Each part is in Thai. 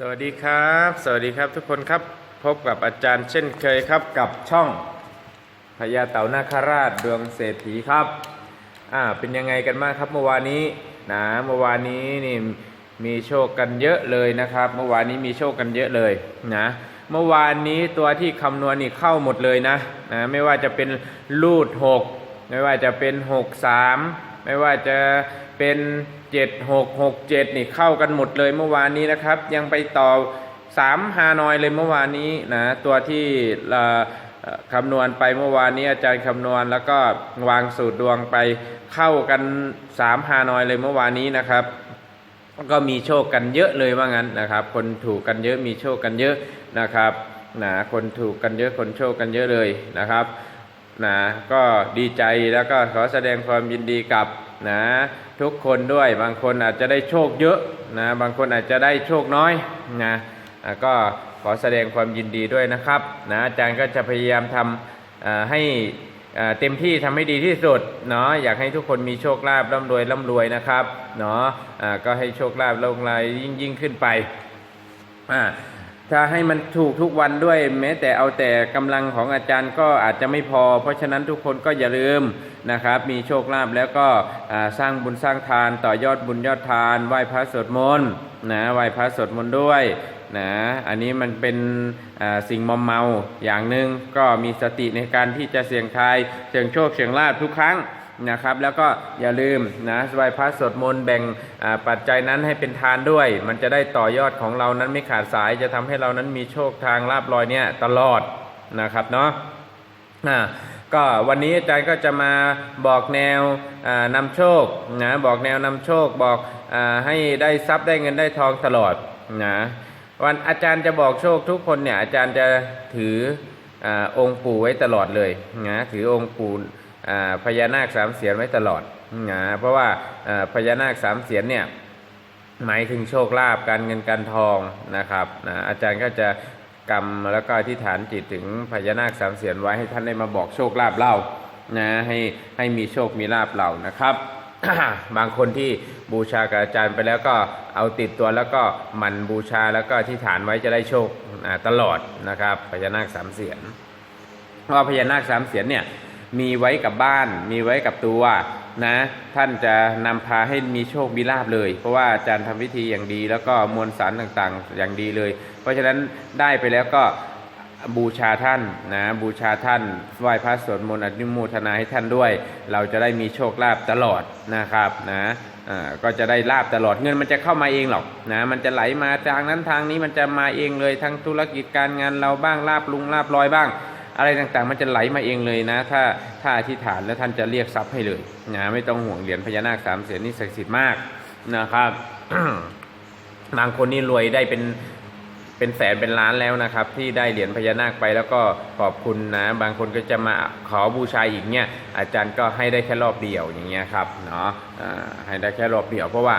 สวัสดีครับ สวัสดีครับทุกคนครับพบกับอาจารย์เช่นเคยครับกับช่องพญาเต่านาคราชดวงเศรษฐีครับอ่าเป็นยังไงกันบ้างครับเมื่อวานนี้นะเมื่อวานนี้นี่มีโชคกันเยอะเลยนะครับ เมื่อวานนี้มีโชคกันเยอะเลยนะเมื่อวานนี้ตัวที่คำนวณนี่เข้าหมดเลยนะนะไม่ว่าจะเป็นลูดหกไม่ว่าจะเป็นหกสามไม่ว่าจะเป็น 7 6 6 7 นี่เข้ากันหมดเลยเมื่อวานนี้นะครับ ยังไปต่อ 3 ฮานอยเลยเมื่อวานนี้นะตัวที่คำนวณไปเมื่อวานนี้อาจารย์คำนวณแล้วก็วางสูตรดวงไปเข้ากัน 3 ฮานอยเลยเมื่อวานนี้นะครับ ก็มีโชคกันเยอะเลยว่างั้นนะครับ คนถูกกันเยอะมีโชคกันเยอะนะครับนะคนถูกกันเยอะคนโชคกันเยอะเลยนะครับนะก็ดีใจแล้วก็ขอแสดงความยินดีกับ นะทุกคนด้วยบางคนอาจจะได้โชคเยอะนะบางคนอาจจะได้โชคน้อยนะก็ขอแสดงความยินดีด้วยนะครับนะอาจารย์ก็จะพยายามทำให้เต็มที่ทำให้ดีที่สุดเนาะอยากให้ทุกคนมีโชคลาภร่ำรวยร่ำรวยนะครับเนาะก็ให้โชคลาภลงลายยิ่งยิ่งขึ้นไปอ่า ถ้าให้มันถูกทุกวันด้วย แม้แต่เอาแต่กำลังของอาจารย์ก็อาจจะไม่พอ เพราะฉะนั้นทุกคนก็อย่าลืมนะครับ มีโชคลาภแล้วก็สร้างบุญสร้างทานต่อยอดบุญยอดทานไหว้พระสวดมนต์นะไหว้พระสวดมนต์ด้วยนะอันนี้มันเป็นสิ่งมอมเมาอย่างหนึ่งก็มีสติในการที่จะเสี่ยงทายเสี่ยงโชคเสี่ยงลาภทุกครั้ง นะครับแล้วก็อย่าลืมนะไหว้พระสวดมนต์แบ่งปัจจัยนั้นให้เป็นทานด้วย มันจะได้ต่อยอดของเรานั้นไม่ขาดสายจะทำให้เรานั้นมีโชคทางลาบลอยเนี่ยตลอดนะครับเนาะอ่าก็วันนี้อาจารย์ก็จะมาบอกแนวอ่านำโชคนะบอกแนวนำโชคบอกอให้ได้ทรัพย์ได้เงินได้ทองตลอดนะวันอาจารย์จะบอกโชคทุกคนเนี่ยอาจารย์จะถืออองค์ปู่ไว้ตลอดเลยนะถือองค์ปู่ พญานาคสามเสียนไว้ตลอดนะเพราะว่าพญานาคสามเสียนเนี่ยหมายถึงโชคลาภการเงินการทองนะครับนะอาจารย์ก็จะกรรมแล้วก็อธิษฐานจิตถึงพญานาคสามเสียนไว้ให้ท่านได้มาบอกโชคลาภเล่านะให้ให้มีโชคมีลาภเล่านะครับ บางคนที่บูชากับอาจารย์ไปแล้วก็เอาติดตัวแล้วก็หมันบูชาแล้วก็อธิษฐานไว้จะได้โชคตลอดนะครับพญานาคสามเสียนเพราะพญานาคสามเสียนเนี่ย มีไว้กับบ้าน มีไว้กับตัวนะ ท่านจะนำพาให้มีโชคมีลาบเลย เพราะว่าอาจารย์ทำพิธีอย่างดี แล้วก็มวลสารต่างๆ อย่างดีเลย เพราะฉะนั้นได้ไปแล้วก็บูชาท่านนะบูชาท่านไหว้พระสวดมนต์อนุโมทนาให้ท่านด้วย เราจะได้มีโชคลาภตลอดนะครับนะก็จะได้ลาบตลอดเงินมันจะเข้ามาเองหรอกนะมันจะไหลมาทางนั้นทางนี้มันจะมาเองเลยทั้งธุรกิจการงานเราบ้างลาบลุงลาบลอยบ้าง อะไรต่างๆ มันจะไหลมาเองเลยนะ ถ้าถ้าอธิษฐานแล้วท่านจะเรียกทรัพย์ให้เลยนะไม่ต้องห่วงเหรียญพญานาคสามเสียนนี่ศักดิ์สิทธิ์มากนะครับบางคนนี่รวยได้เป็นเป็นแสนเป็นล้านแล้วนะครับ ที่ได้เหรียญพญานาคไปแล้วก็ขอบคุณนะ บางคนก็จะมาขอบูชาอีกเนี่ย อาจารย์ก็ให้ได้แค่รอบเดียวอย่างเงี้ยครับเนาะให้ได้แค่รอบเดียว เพราะว่า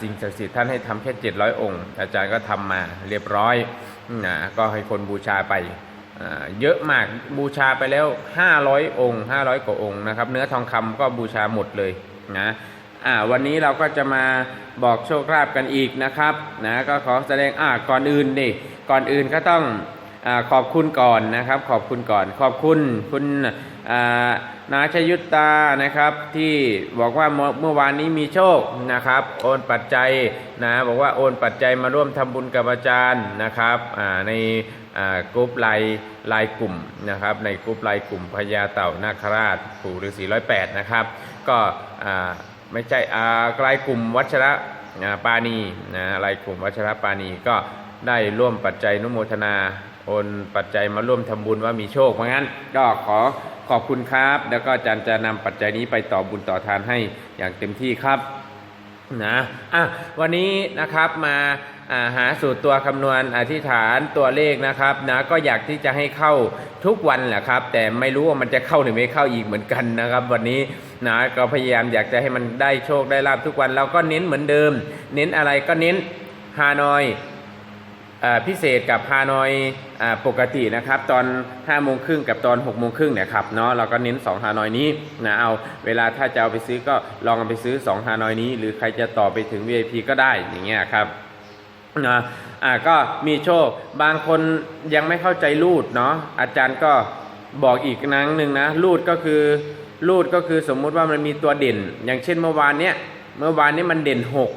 สิ่งศักดิ์สิทธิ์ท่านให้ทำแค่ 700 องค์ อาจารย์ก็ทำมาเรียบร้อยนะก็ให้คนบูชาไป เยอะมากบูชาไปแล้ว 500 องค์ 500 กว่าองค์นะครับ เนื้อทองคำก็บูชาหมดเลยนะอ่าวันนี้เราก็จะมาบอกโชคลาภกันอีกนะครับนะก็ขอแสดงอ่าก่อนอื่นดิก่อนอื่นก็ต้องอขอบคุณก่อนนะครับ ขอบคุณก่อน ขอบคุณคุณอ่านาชยุตตานะครับ ที่บอกว่าเมื่อวานนี้มีโชคนะครับ โอนปัจจัยนะบอกว่าโอนปัจจัยมาร่วมทำบุญกับอาจารย์นะครับใน กรุ๊ปไลน์ไลน์กลุ่มนะครับในกรุ๊ปไลน์กลุ่มพญาเต่านาคราชปู่ฤาษีร้อยแปดนะครับก็ไม่ใช่อ่าไลน์กลุ่มวัชระปานีนะไลน์กลุ่มวัชระปานีก็ได้ร่วมปัจจัยนุโมทนาโอนปัจจัยมาร่วมทำบุญว่ามีโชคเพราะงั้นก็ขอขอบคุณครับ แล้วก็อาจารย์จะนำปัจจัยนี้ไปต่อบุญต่อทานให้อย่างเต็มที่ครับนะอะวันนี้นะครับมา หาสูตรตัวคำนวณอธิษฐานตัวเลขนะครับนะก็อยากที่จะให้เข้าทุกวันแหละครับ แต่ไม่รู้ว่ามันจะเข้าหรือไม่เข้าอีกเหมือนกันนะครับ วันนี้นะก็พยายามอยากจะให้มันได้โชคได้ลาบทุกวันเราก็เน้นเหมือนเดิม เน้นอะไรก็เน้นฮานอยพิเศษกับฮานอยปกตินะครับ ตอน5โมงครึ่งกับตอน6โมงครึ่งเนี่ยครับเนาะเราก็เน้น 2 ฮานอยนี้นะเอาเวลาถ้าจะเอาไปซื้อก็ลองเอาไปซื้อ 2 ฮานอยนี้ หรือใครจะต่อไปถึง VIP ก็ได้อย่างเงี้ยครับ นะอ่าก็มีโชค บางคนยังไม่เข้าใจรูดเนาะอาจารย์ก็บอกอีกครั้งหนึ่งนะรูดก็คือรูดก็คือสมมุติว่ามันมีตัวเด่น อย่างเช่นเมื่อวานเนี้ยเมื่อวานนี้มันเด่นหก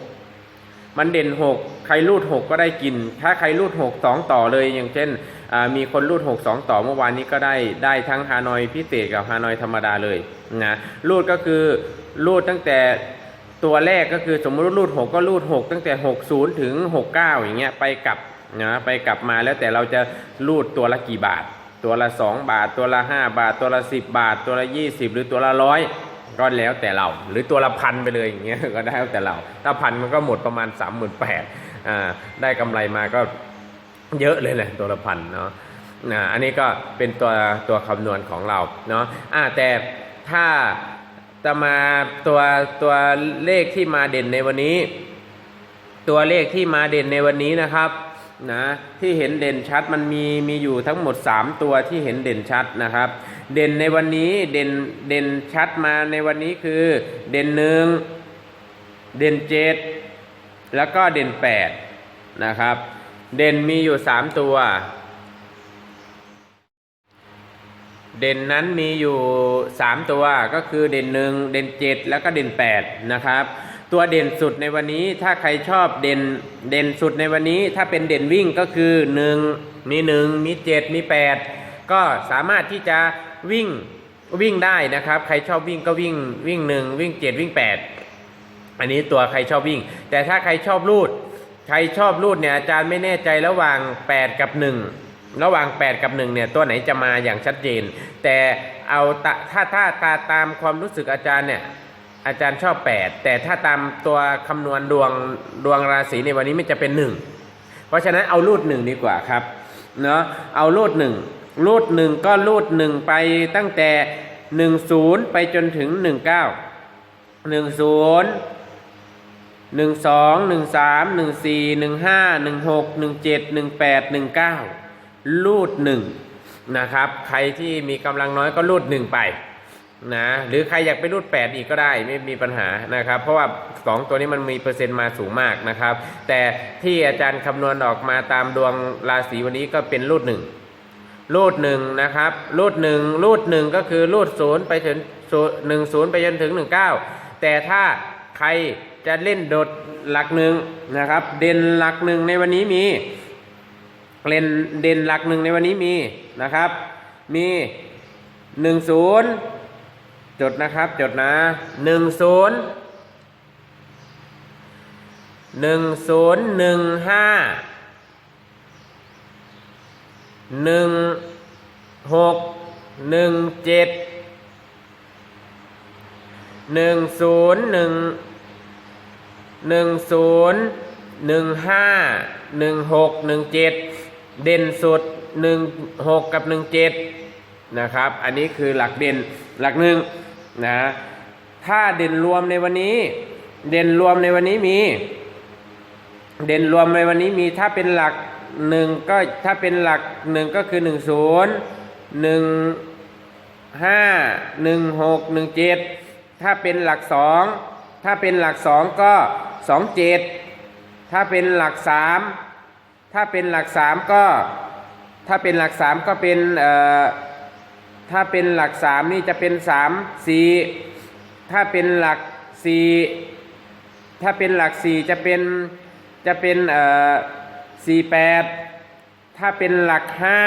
มันเด่นหกใครรูดหกก็ได้กิน ถ้าใครรูดหกสองต่อเลย อย่างเช่นอ่ามีคนรูดหกสองต่อเมื่อวานนี้ก็ได้ได้ทั้งฮานอยพิเศษกับฮานอยธรรมดาเลยนะรูดก็คือรูดตั้งแต่ ตัวแรกก็คือสมมติรูดหกก็รูดหกตั้งแต่หกศูนย์ถึงหกเก้าอย่างเงี้ยไปกลับนะไปกลับมาแล้วแต่เราจะรูดตัวละกี่บาท ตัวละสองบาท ตัวละห้าบาท ตัวละสิบบาท ตัวละยี่สิบหรือตัวละร้อยก็แล้วแต่เรา หรือตัวละพันไปเลยอย่างเงี้ยก็ได้แล้วแต่เรา ถ้าพันมันก็หมดประมาณสามหมื่นแปดอ่าได้กำไรมาก็เยอะเลยแหละตัวละพันเนาะนะอันนี้ก็เป็นตัวตัวคำนวณของเราเนาะอ่าแต่ถ้า จะมาตัวตัวเลขที่มาเด่นในวันนี้ ตัวเลขที่มาเด่นในวันนี้นะครับนะที่เห็นเด่นชัดมันมีมีอยู่ทั้งหมด 3 ตัวที่เห็นเด่นชัดนะครับ เด่นในวันนี้เด่นเด่นชัดมาในวันนี้คือ เด่นหนึ่งเด่นเจ็ดแล้วก็เด่นแปดนะครับ เด่นมีอยู่ 3 ตัว เด่นนั้นมีอยู่ 3 ตัวก็คือเด่นหนึ่งเด่นเจ็ดแล้วก็เด่น 8 นะครับ ตัวเด่นสุดในวันนี้ถ้าใครชอบเด่นเด่นสุดในวันนี้ ถ้าเป็นเด่นวิ่งก็คือ 1 มี 1 มี 7 มี 8 ก็สามารถที่จะวิ่งวิ่งได้นะครับ ใครชอบวิ่งก็วิ่งวิ่ง 1 วิ่ง 7 วิ่ง 8 อันนี้ตัวใครชอบวิ่ง แต่ถ้าใครชอบรูด ใครชอบรูดเนี่ยอาจารย์ไม่แน่ใจระหว่าง 8 กับ 1 ระหว่าง 8 กับ 1 เนี่ยตัวไหนจะมาอย่างชัดเจน แต่เอาถ้าถ้าตาตามความรู้สึกอาจารย์เนี่ยอาจารย์ชอบ 8 แต่ถ้าตามตัวคำนวณดวงดวงราศีในวันนี้ไม่จะเป็น 1 เพราะฉะนั้นเอารูดหนึ่งดีกว่าครับเนาะเอารูดหนึ่งรูดหนึ่งก็รูดหนึ่งไปตั้งแต่ 10 ไปจนถึง 19 10 12 13 14 15 16 17 18 19 รูดหนึ่งนะครับ ใครที่มีกำลังน้อยก็รูดหนึ่งไปนะหรือใครอยากไปรูด 8 อีกก็ได้ไม่มีปัญหานะครับ เพราะว่า 2 ตัวนี้มันมีเปอร์เซ็นต์มาสูงมากนะครับ แต่ที่อาจารย์คำนวณออกมาตามดวงราศีวันนี้ก็เป็นรูดหนึ่งรูดหนึ่งนะครับรูดหนึ่งรูดหนึ่งก็คือรูดศูนย์ไปถึงหนึ่งศูนย์ไปจนถึง 19 แต่ถ้าใครจะเล่นโดดหลักหนึ่งนะครับ เด่นหลักหนึ่งในวันนี้มี เลนเด่นหลักหนึ่งในวันนี้มีนะครับ มีหนึ่งศูนย์จดนะครับจดนะหนึ่งศูนย์หนึ่งศูนย์หนึ่งห้าหนึ่งหกหนึ่งเจ็ดหนึ่งศูนย์หนึ่งหนึ่งศูนย์หนึ่งห้าหนึ่งหกหนึ่งเจ็ด เด่นสุดหนึ่งหกกับหนึ่งเจ็ดนะครับ อันนี้คือหลักเด่นหลักหนึ่งนะ ถ้าเด่นรวมในวันนี้ เด่นรวมในวันนี้มี เด่นรวมในวันนี้มีถ้าเป็นหลักหนึ่งก็ถ้าเป็นหลักหนึ่งก็คือหนึ่งศูนย์หนึ่งห้าหนึ่งหกหนึ่งเจ็ดถ้าเป็นหลักสองถ้าเป็นหลักสองก็สองเจ็ดถ้าเป็นหลักสาม ถ้าเป็นหลักสามก็ถ้าเป็นหลักสามก็เป็นเอ่อถ้าเป็นหลักสามนี่จะเป็นสามสี่ถ้าเป็นหลักสี่ถ้าเป็นหลักสี่จะเป็นจะเป็นเอ่อสี่แปดถ้าเป็นหลักห้า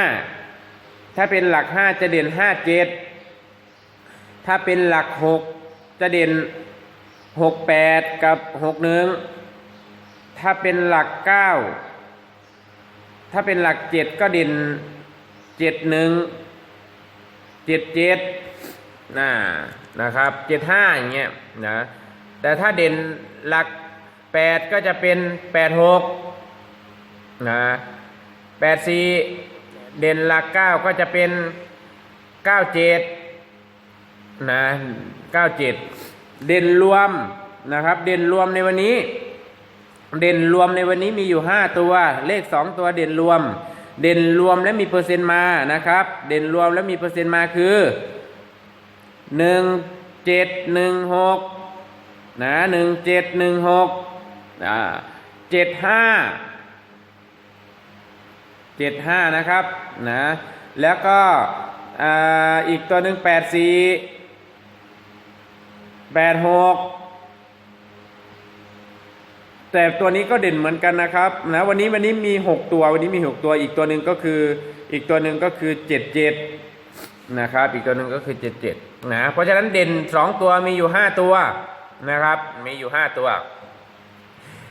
ถ้าเป็นหลักห้าจะเด่นห้าเจ็ดถ้าเป็นหลักหกจะเด่นหกแปดกับหกหนึ่งถ้าเป็นหลักเก้า ถ้าเป็นหลักเจ็ดก็เด่นเจ็ดหนึ่งเจ็ดเจ็ดน่านะครับเจ็ดห้าอย่างเงี้ยนะแต่ถ้าเด่นหลักแปดก็จะเป็นแปดหกนะแปดสี่เด่นหลักเก้าก็จะเป็นเก้าเจ็ดนะเก้าเจ็ดเด่นรวมนะครับ เด่นรวมในวันนี้ เด่นรวมในวันนี้มีอยู่ห้าตัว เลขสองตัวเด่นรวม เด่นรวมและมีเปอร์เซ็นต์มานะครับ เด่นรวมและมีเปอร์เซ็นต์มาคือหนึ่งเจ็ดหนึ่งหกนะหนึ่งเจ็ดหนึ่งหกอ่าเจ็ดห้าเจ็ดห้านะครับนะแล้วก็อีกตัวหนึ่งแปดสี่ แต่ตัวนี้ก็เด่นเหมือนกันนะครับนะวันนี้วันนี้มีหกตัววันนี้มีหกตัวอีกตัวหนึ่งก็คืออีกตัวหนึ่งก็คือเจ็ดเจ็ดนะครับอีกตัวหนึ่งก็คือเจ็ดเจ็ดนะเพราะฉะนั้นเด่นสองตัวมีอยู่ห้าตัวนะครับมีอยู่ห้าตัว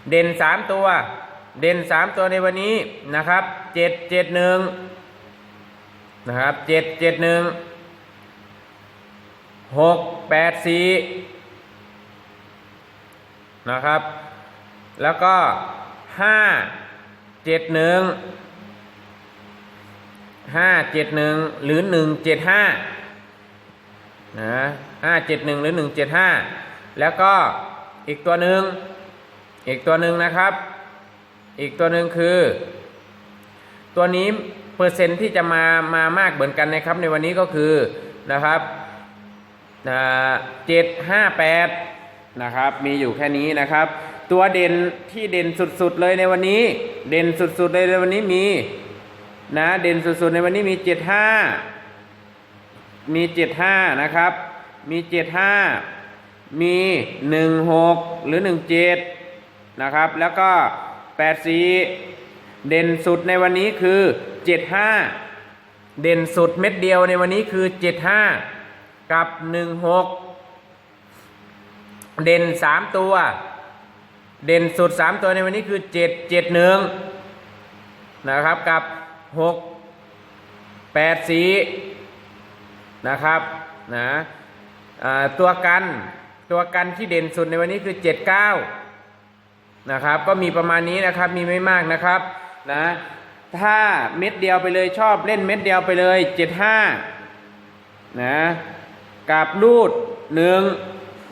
เด่นสามตัว เด่นสามตัวในวันนี้นะครับเจ็ดเจ็ดหนึ่งนะครับเจ็ดเจ็ดหนึ่งหกแปดสี่นะครับ แล้วก็ห้าเจ็ดหนึ่งห้าเจ็ดหนึ่งหรือหนึ่งเจ็ดห้านะห้าเจ็ดหนึ่งหรือหนึ่งเจ็ดห้าแล้วก็อีกตัวหนึ่งอีกตัวหนึ่งนะครับ อีกตัวหนึ่งคือ ตัวนี้เปอร์เซ็นต์ที่จะมามามากเหมือนกันนะครับ ในวันนี้ก็คือนะครับเจ็ดห้าแปดนะครับ มีอยู่แค่นี้นะครับ ตัวเด่นที่เด่นสุดๆเลยในวันนี้ เด่นสุดๆเลยในวันนี้มีนะเด่นสุดๆในวันนี้มีเจ็ดห้ามีเจ็ดห้านะครับ มีเจ็ดห้ามีหนึ่งหกหรือหนึ่งเจ็ดนะครับ แล้วก็84เด่นสุดในวันนี้คือ75เด่นสุดเม็ดเดียวในวันนี้คือ75กับ16เด่น3ตัว เด่นสุด 3 ตัวในวันนี้คือ 771 นะครับกับ 6 84 นะครับนะตัวกันตัวกันที่เด่นสุดในวันนี้คือ 79 นะครับ ก็มีประมาณนี้นะครับมีไม่มากนะครับนะถ้าเม็ดเดียวไปเลยชอบเล่นเม็ดเดียวไปเลยเจ็ดห้านะกับรูดห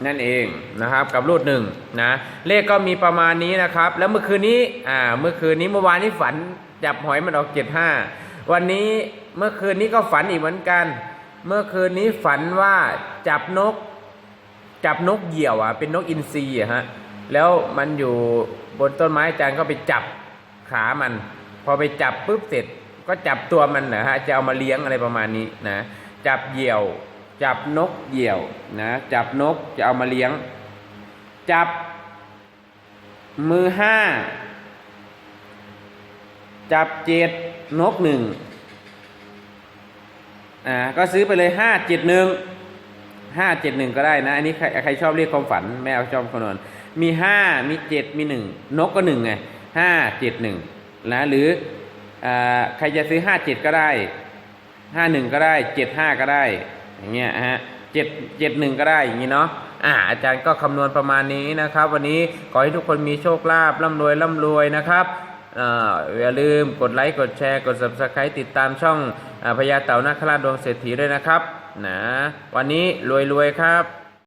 นั่นเองนะครับกับรูดหนึ่งนะเลขก็มีประมาณนี้นะครับ แล้วเมื่อคืนนี้อ่าเมื่อคืนนี้เมื่อวานนี้ฝันจับหอยมันออกเจ็ดห้าวันนี้เมื่อคืนนี้ก็ฝันอีกเหมือนกัน เมื่อคืนนี้ฝันว่าจับนก จับนกเหยี่ยวอะเป็นนกอินทรีอะฮะแล้วมันอยู่บนต้นไม้อาจารย์ก็ไปจับขามัน พอไปจับปุ๊บเสร็จก็จับตัวมันนะฮะจะเอามาเลี้ยงอะไรประมาณนี้นะจับเหยี่ยว จับนกเหยี่ยวนะจับนกจะเอามาเลี้ยง จับ มือห้าจับเจ็ดนกหนึ่งอ่าก็ซื้อไปเลยห้าเจ็ดหนึ่งห้าเจ็ดหนึ่งก็ได้นะ อันนี้ใครใครชอบเรียกความฝันไม่เอาชอบคำนวณมีห้ามีเจ็ดมีหนึ่งนกก็หนึ่งไงห้าเจ็ดหนึ่งนะหรืออ่าใครจะซื้อห้าเจ็ดก็ได้ห้าหนึ่งก็ได้เจ็ดห้าก็ได้ อย่างเงี้ยฮะเจ็ดเจ็ดหนึ่งก็ได้อย่างงี้เนาะอ่าอาจารย์ก็คำนวณประมาณนี้นะครับ วันนี้ขอให้ทุกคนมีโชคลาภร่ำรวยร่ำรวยนะครับออย่าลืมกดไลค์กดแชร์กด subscribe ติดตามช่องอพญาเต่านาคราชดวงเศรษฐีด้วยนะครับนะวันนี้รวยๆครับ